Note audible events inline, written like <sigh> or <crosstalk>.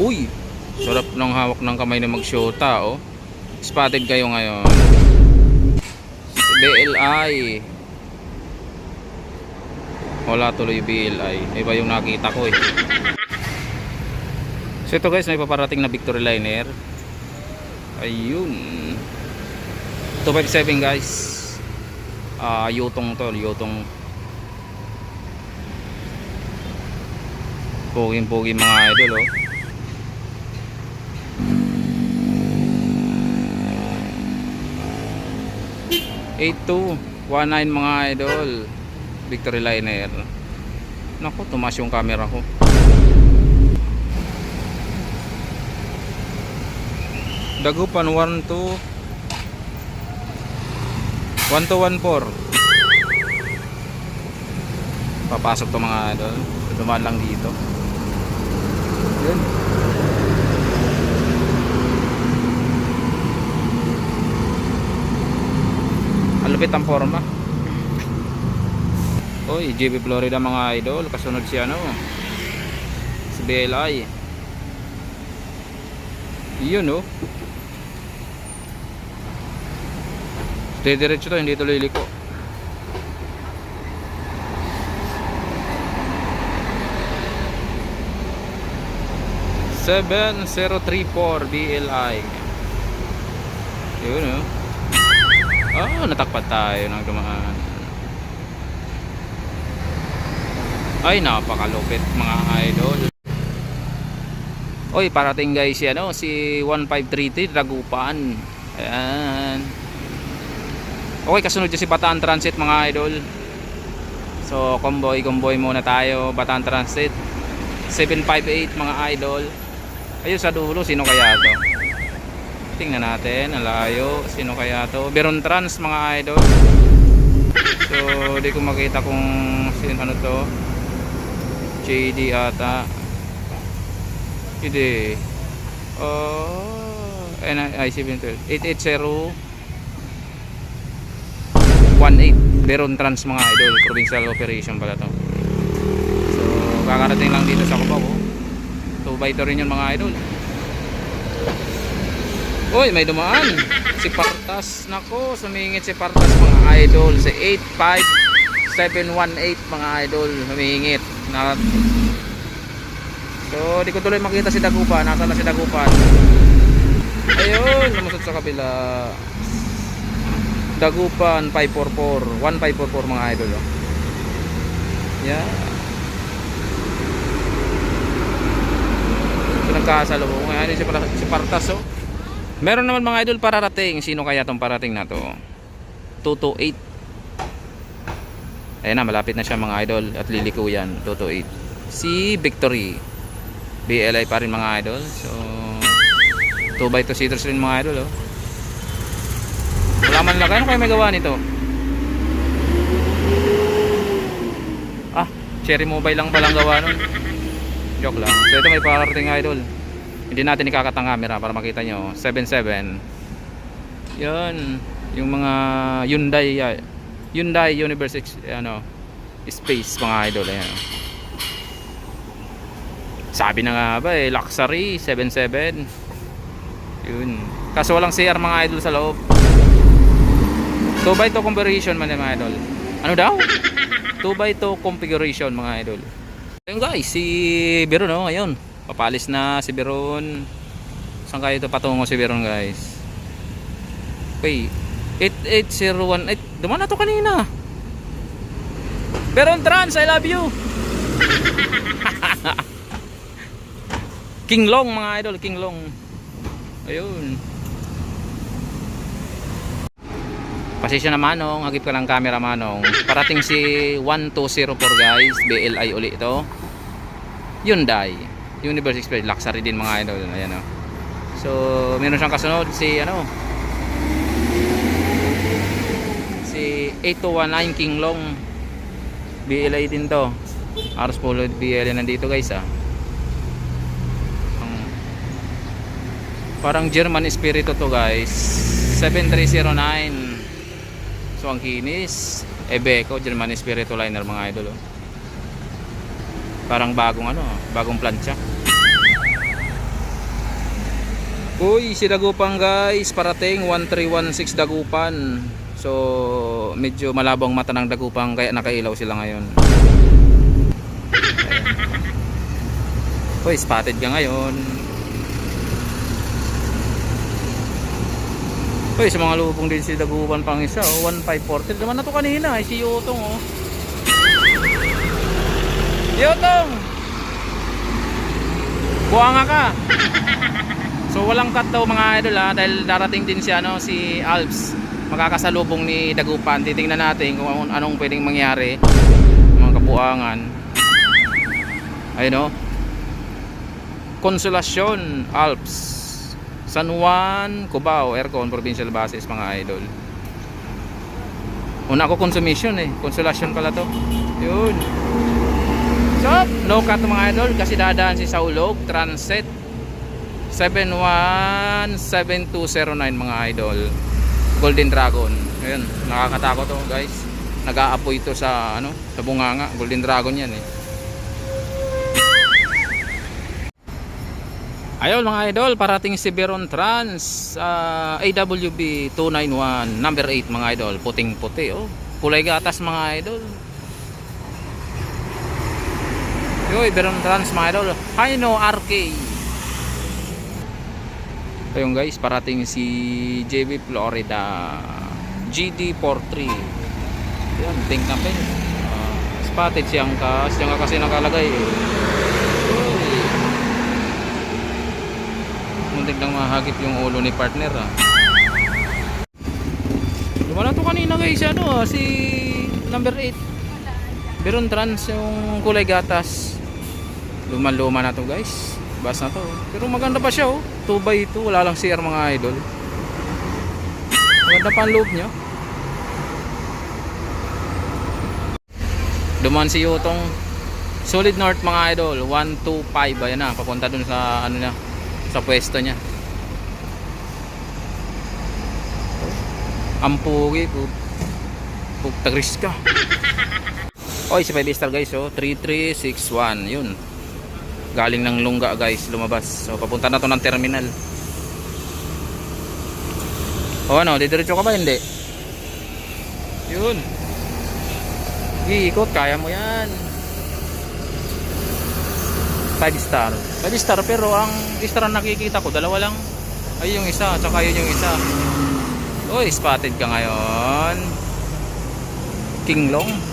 Uy! Sarap ng hawak ng kamay na magsyota, oh. Spotted kayo ngayon. Sa BLI. Wala tuloy BLI. Iba yung nakita ko, eh. So ito guys, may paparating na Victory Liner. Ayun. 257 guys. Ah, yutong to, yutong Puging-pugi mga idol oh. Eight two, one nine mga idol. Victory Liner. Nako, tumas yung camera ko. Dagupan 1 to 1 to 1 4 Papasok to mga idol Dumaan lang dito Yun Malupit ang forma Oy, JB Florida mga idol Kasunod si ano Si BLI Yun oh Diretso to, hindi to liliko. Seven zero three four BLI. Yun oh. Oh, natakpat tayo ng dumaan. Ay, napakalupit mga idol. Oy, parating guys si ano, si 1533 Dagupan. Ayan. Okay, kasunod si Bataan Transit mga idol. So, convoy, convoy muna tayo. Bataan Transit. 758 mga idol. Ayun sa dulo, sino kaya to? Tingnan natin, ang layo. Sino kaya to? Beron Trans mga idol. So, di ko makita kung sino ano to. JD ata. Hindi. Oh, NI 712. 880 18 Beron Trans mga idol provincial operation pala to so kakarating lang dito sa Cubao 2 by 2 rin yun mga idol Uy may dumaan. Si Partas. Nako sumingit si Partas mga idol. Si 85718 mga idol. Sumingit. Na so di ko tuloy makita si Dagupan nasa na si Dagupan ayun lumusot sa kabila. Dagupan 544 1544 mga idol oh. yeah. Ito nagkasalubong Par- si Partas oh. Meron naman mga idol pararating sino kaya tong parating na to 228 ayun na malapit na siya mga idol at liliko yan 228 si Victory BLI pa rin mga idol so 2 by 2 seaters rin mga idol oh wala man lang. Ano kayo may gawa nito? Ah, cherry mobile lang palang gawa nun. Joke lang. So ito may parating idol. Hindi natin ikakatang camera para makita nyo. 77. Yun. Yung mga Hyundai. Hyundai Universe ano, Space mga idol. Ayan. Sabi na nga ba eh, luxury 77. Yun. Kaso walang CR mga idol sa loob. 2 by 2 configuration man mga idol. Ano daw? 2 by 2 configuration mga idol. Ayun guys, si Biron oh, ayun. Papalis na si Biron. Saan kayo ito patungo si Biron guys? Okay. 88018. Dumaan na to kanina. Biron Trans, I love you. <laughs> King Long mga idol, King Long. Ayun. Pasensya na manong, agip ka ng camera manong. Parating si 1204 guys, BLI uli ito. Hyundai, Universe Express, luxury din mga idol. Ayan o. So, meron siyang kasunod si ano, si 8219 King Long. BLI din to. Aros Polo BLI nandito guys ah. Ang- Parang German Espiritu to guys. 7309 So ang kinis, Ebeco, German Spiritu Liner mga idol. Oh. Parang bagong ano, bagong plancha. Uy, si Dagupan guys, parating 1316 Dagupan. So, medyo malabong mata ng Dagupan kaya nakailaw sila ngayon. Uy, spotted ka ngayon. Uy, sa mga lubong din si Dagupan pang isa, oh, 1540. Naman na to kanina, eh, si Yotong oh. Yotong! Buwanga ka! <laughs> So walang cut daw mga idol ha dahil darating din si ano si Alps makakasalubong ni Dagupan. Titingnan natin kung anong, pwedeng mangyari mga kabuangan. Ayun oh. Consolacion Alps San Juan, Cubao, Aircon, Provincial Bases mga idol. Una ko consumption eh. Consolacion pala to. Yun. So, no cut mga idol kasi dadaan si Saulog Transit. 717209 mga idol. Golden Dragon. Ayun nakakatakot to guys. Nag-aapoy ito sa ano sa bunganga. Golden Dragon yan eh. Ayun mga idol parating si Veron Trans ah, AWB 291 number 8 mga idol. Puting puti oh. Kulay gatas mga idol Yoy, Veron Trans mga idol Hino RK Ayun guys, parating si JB Florida. GD43 Yan, ting na pin uh, Spotted siyang ka Siyang ka kasi nakalagay. Uy. Muntik lang mahagip yung ulo ni partner ah. Lumala to kanina guys ano ah, si number 8 Beron trans yung kulay gatas Luma-luma na to guys Bas na to. Pero maganda pa siya oh. 2x2. Wala lang CR mga idol. Maganda pa ang loob niya. Duman si Yutong Solid North mga idol. 125. Ayan na. Papunta dun sa ano niya. Sa pwesto niya. Ampugi po. Pugtagris ka. <laughs> Oy, si 5 star guys oh. 3361. Yun galing ng lungga guys lumabas. So papunta na to ng terminal. O ano didiretso ka ba? Hindi. Yun. Iikot kaya mo yan. 5 star. 5 star pero ang star na nakikita ko dalawa lang. Ay yung isa at saka yun yung isa. Uy, spotted ka ngayon. King Long